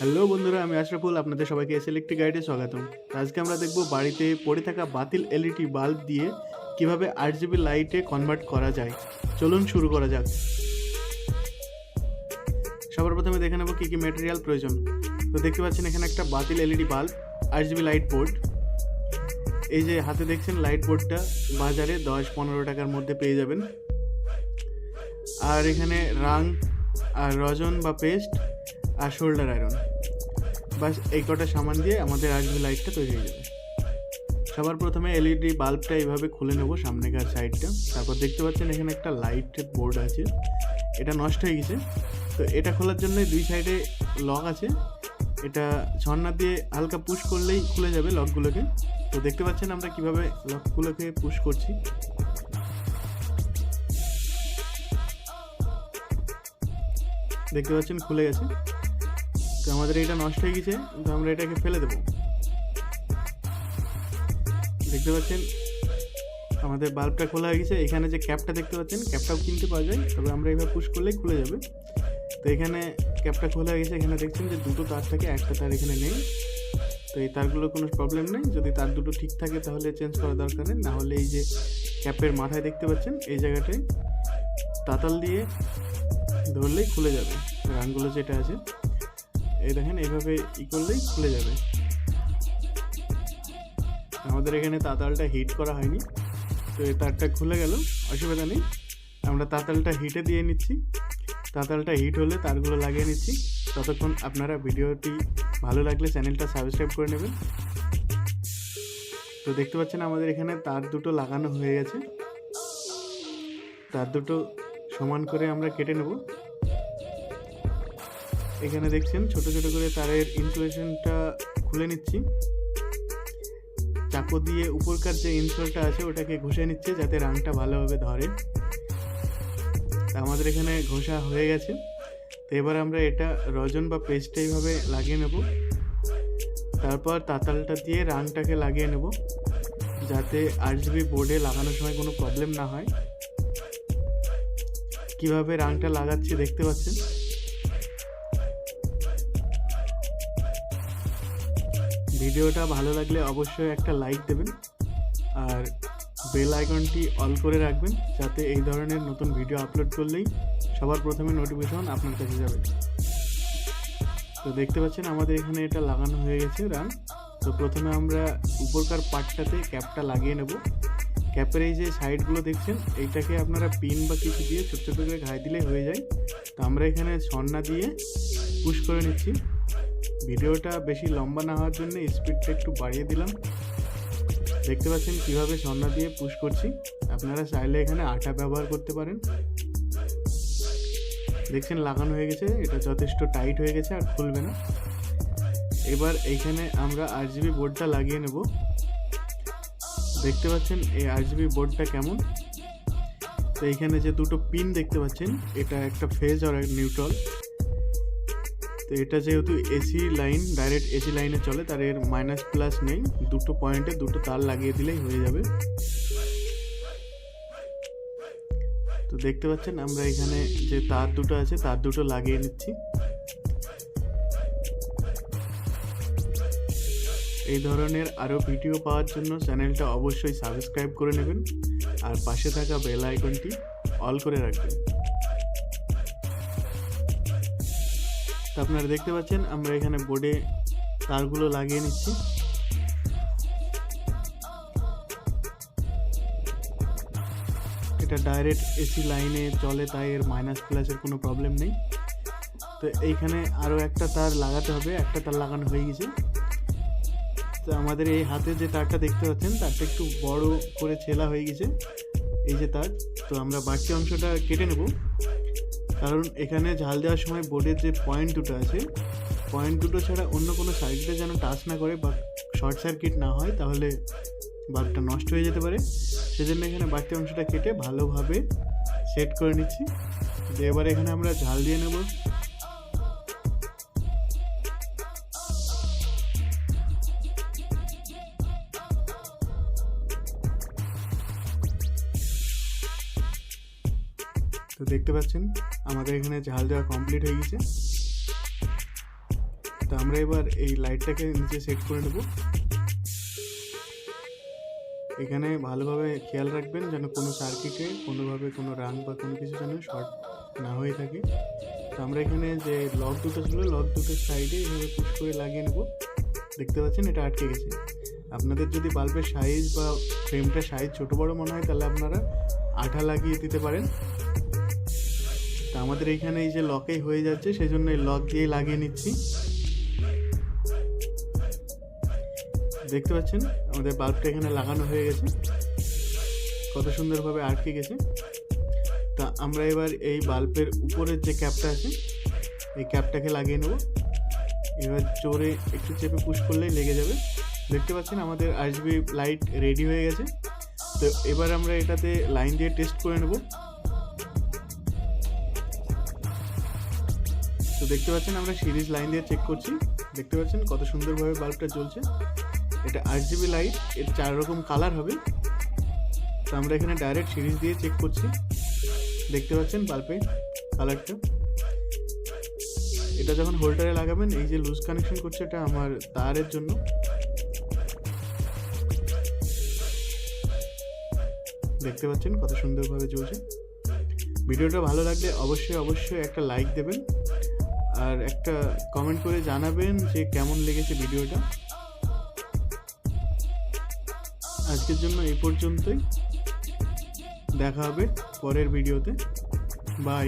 Hello বন্ধুরা, আমি আশরাফুল, আপনাদের সবাইকে এস ইলেকট্রিক গাইডে স্বাগতম। আজকে আমরা দেখব বাড়িতে পড়ে থাকা বাতিল এলইডি বাল্ব দিয়ে কীভাবে আট জিবি লাইটে কনভার্ট করা যায়। চলুন শুরু করা যাক। সবার প্রথমে দেখে নেব কী কী ম্যাটেরিয়াল প্রয়োজন। তো দেখতে পাচ্ছেন এখানে একটা বাতিল এলইডি বাল্ব আট জিবি লাইট বোর্ড এই যে হাতে দেখছেন লাইট বোর্ডটা বাজারে দশ পনেরো টাকার মধ্যে পেয়ে যাবেন। আর এখানে রাং আর রজন বা পেস্ট আর শোল্ডার আয়রন বাস এই কটা সামান দিয়ে আমাদের আজকে লাইটটা তৈরি হয়ে যাবে। সবার প্রথমে এলইডি বাল্বটা এইভাবে খুলে নেব সামনেকার সাইডটা তারপর দেখতে পাচ্ছেন এখানে একটা লাইটের বোর্ড আছে। এটা নষ্ট হয়ে গেছে। তো এটা খোলার জন্য দুই সাইডে লক আছে। এটা ঝর্ণা দিয়ে হালকা পুশ করলেই খুলে যাবে লকগুলোকে তো দেখতে পাচ্ছেন আমরা কীভাবে লকগুলোকে পুশ করছি। দেখতে পাচ্ছেন খুলে গেছে। তো আমাদের এটা নষ্ট হয়ে গেছে, তো আমরা এটাকে ফেলে দেবো। দেখতে পাচ্ছেন, আমাদের বাল্বটা খোলা হয়ে গেছে। এখানে যে ক্যাপটা দেখতে পাচ্ছেন, ক্যাপটাও কিনতে পাওয়া যায়, তবে আমরা এবার পুশ করলেই খুলে যাবে। তো এখানে ক্যাপটা খোলা হয়ে গেছে, এখানে দেখছেন যে দুটো তার থাকে, একটা তার এখানে নেই। তো এই তারগুলোর কোনো প্রবলেম নেই। যদি তার দুটো ঠিক থাকে, তাহলে চেঞ্জ করা দরকার নেই। নাহলে এই যে ক্যাপের মাথায় দেখতে পাচ্ছেন, এই জায়গাটায় তাতাল দিয়ে ধরলেই খুলে যাবে। রানগুলো যেটা আছে। এই দেখেন, এইভাবে ই করলেই খুলে যাবে। আমাদের এখানে তাতালটা হিট করা হয়নি। তো এই তারটা খুলে গেল, অসুবিধা নেই। আমরা তাতালটা হিটে দিয়ে নিচ্ছি। তাতালটা হিট হলে তারগুলো লাগিয়ে নিচ্ছি। ততক্ষণ আপনারা ভিডিওটি ভালো লাগলে চ্যানেলটা সাবস্ক্রাইব করে নেবেন। তো দেখতে পাচ্ছেন, আমাদের এখানে তার দুটো লাগানো হয়ে গেছে। তার দুটো সমান করে আমরা কেটে নেব। এখানে দেখছেন ছোট ছোট করে তারের ইনসুলেশনটা খুলে নিচ্ছি। চাকু দিয়ে উপরকার যে ইনসোলটা আছে, ওটাকে ঘষে নিচ্ছে যাতে রাংটা ভালোভাবে ধরে। আমাদের এখানে ঘষা হয়ে গেছে। তো এবার আমরা এটা রজন বা পেস্টটা এইভাবে লাগিয়ে নেব। তারপর তাতালটা দিয়ে রাংটাকে লাগিয়ে নেব, যাতে আর জিবি বোর্ডে লাগানোর সময় কোনো প্রবলেম না হয়। কীভাবে রাংটা লাগাচ্ছি দেখতে পাচ্ছেন? ভিডিওটা ভালো লাগলে অবশ্যই একটা লাইক দেবেন আর বেল আইকনটি অল করে রাখবেন যাতে এই ধরনের নতুন ভিডিও আপলোড করলেই সবার প্রথমে নোটিফিকেশন আপনার কাছে যাবে। তো দেখতে পাচ্ছেন আমাদের এখানে এটা লাগানো হয়ে গেছে রান তো প্রথমে আমরা উপরকার পার্টটাতে ক্যাপটা লাগিয়ে নেব। ক্যাপের এই যে সাইডগুলো দেখছেন, এইটাকে আপনারা পিন বা কিছু দিয়ে ছোট ছোট করে ঘাই দিলেই হয়ে যায়। তো আমরা এখানে সন্না দিয়ে পুশ করে নিচ্ছি। ভিডিওটা বেশি লম্বা না হওয়ার জন্য স্পিডটা একটু বাড়িয়ে দিলাম। দেখতে পাচ্ছেন কীভাবে সন্না দিয়ে পুশ করছি। আপনারা চাইলে এখানে আটা ব্যবহার করতে পারেন। দেখছেন লাগানো হয়ে গেছে, এটা যথেষ্ট টাইট হয়ে গেছে আর খুলবে না। এবার এইখানে আমরা আর জিবি বোর্ডটা লাগিয়ে নেব। দেখতে পাচ্ছেন এই আর জিবি বোর্ডটা কেমন। তো এইখানে যে দুটো পিন দেখতে পাচ্ছেন, এটা একটা ফেজ আর নিউট্রাল তো এটা যেহেতু এসি লাইন ডাইরেক্ট এসি লাইনে চলে, তার এর মাইনাস প্লাস নেই। দুটো পয়েন্টে দুটো তার লাগিয়ে দিলেই হয়ে যাবে। তো দেখতে পাচ্ছেন, আমরা এখানে যে তার দুটো আছে, তার দুটো লাগিয়ে নিচ্ছি। এই ধরনের আরও ভিডিও পাওয়ার জন্য চ্যানেলটা অবশ্যই সাবস্ক্রাইব করে নেবেন। আর পাশে থাকা বেল আইকনটি অল করে রাখবেন। আপনারা দেখতে পাচ্ছেন, আমরা এখানে বোর্ডে তারগুলো লাগিয়ে নিচ্ছি। এটা ডাইরেক্ট এসি লাইনে চলে, তাই এর মাইনাস প্লাসের কোনো প্রবলেম নেই। তো এইখানে আরও একটা তার লাগাতে হবে, একটা তার লাগানো হয়ে গেছে। তো আমাদের এই হাতে যে তারটা দেখতে পাচ্ছেন, তারটা একটু বড় করে ছেলা হয়ে গেছে, এই যে তার। তো আমরা বাড়তি অংশটা কেটে নেব। কারণ এখানে ঝাল দেওয়ার সময় বোর্ডের যে পয়েন্ট দুটো আছে পয়েন্ট দুটো ছাড়া অন্য কোনো সাইডে যেন টাচ না করে বা শর্ট সার্কিট না হয়, তাহলে বাল্বটা নষ্ট হয়ে যেতে পারে। সেজন্য এখানে বাড়তি অংশটা কেটে ভালোভাবে সেট করে নিচ্ছি। এবার এখানে আমরা ঝাল দিয়ে নেব। তো দেখতে পাচ্ছেন, আমাদের এখানে ঝাল দেওয়া কমপ্লিট হয়ে গেছে। তো আমরা এবার এই লাইটটাকে নিচে সেট করে নেব। এখানে ভালোভাবে খেয়াল রাখবেন যেন কোনো সার্কিটে কোনোভাবে কোনো রাং বা কোনো কিছু যেন শর্ট না হয়ে থাকে। তো আমরা এখানে যে লক দুটো ছিল লক দুটোর সাইডে এইভাবে পুশ করে লাগিয়ে নেব। দেখতে পাচ্ছেন, এটা আটকে গেছে। আপনাদের যদি বাল্বের সাইজ বা ফ্রেমটা সাইজ ছোটো বড় মনে হয়, তাহলে আপনারা আঠা লাগিয়ে দিতে পারেন। আমাদের এইখানে এই যে লকেই হয়ে যাচ্ছে সেই জন্য এই লক দিয়ে লাগিয়ে নিচ্ছি। দেখতে পাচ্ছেন? আমাদের বাল্বটা এখানে লাগানো হয়ে গেছে। কত সুন্দরভাবে আটকে গেছে। তা আমরা এবার এই বাল্বের উপরের যে ক্যাপটা আছে, এই ক্যাপটাকে লাগিয়ে নেব। এবার জোরে একটু চেপে পুশ করলেই লেগে যাবে। দেখতে পাচ্ছেন? আমাদের আরজিবি লাইট রেডি হয়ে গেছে। তো এবার আমরা এটাতে লাইন দিয়ে টেস্ট করে নেব। দেখতে পাচ্ছেন আমরা সিরিজ লাইন দিয়ে চেক করছি। দেখতে পাচ্ছেন কত সুন্দরভাবে বাল্বটা জ্বলছে। এটা আট জিবি লাইটের চার রকম কালার হবে। তো আমরা এখানে ডাইরেক্ট সিরিজ দিয়ে চেক করছি। দেখতে পাচ্ছেন বাল্বে কালারটা এটা যখন হোল্ডারে লাগাবেন, এই যে লুজ কানেকশন করছে এটা আমার তারের জন্য। দেখতে পাচ্ছেন কত সুন্দরভাবে চলছে ভিডিওটা ভালো লাগলে অবশ্যই অবশ্যই একটা লাইক দেবেন। আর একটা কমেন্ট করে জানাবেন যে কেমন লেগেছে ভিডিওটা। আজকের জন্য এই পর্যন্তই। দেখা হবে পরের ভিডিওতে। বাই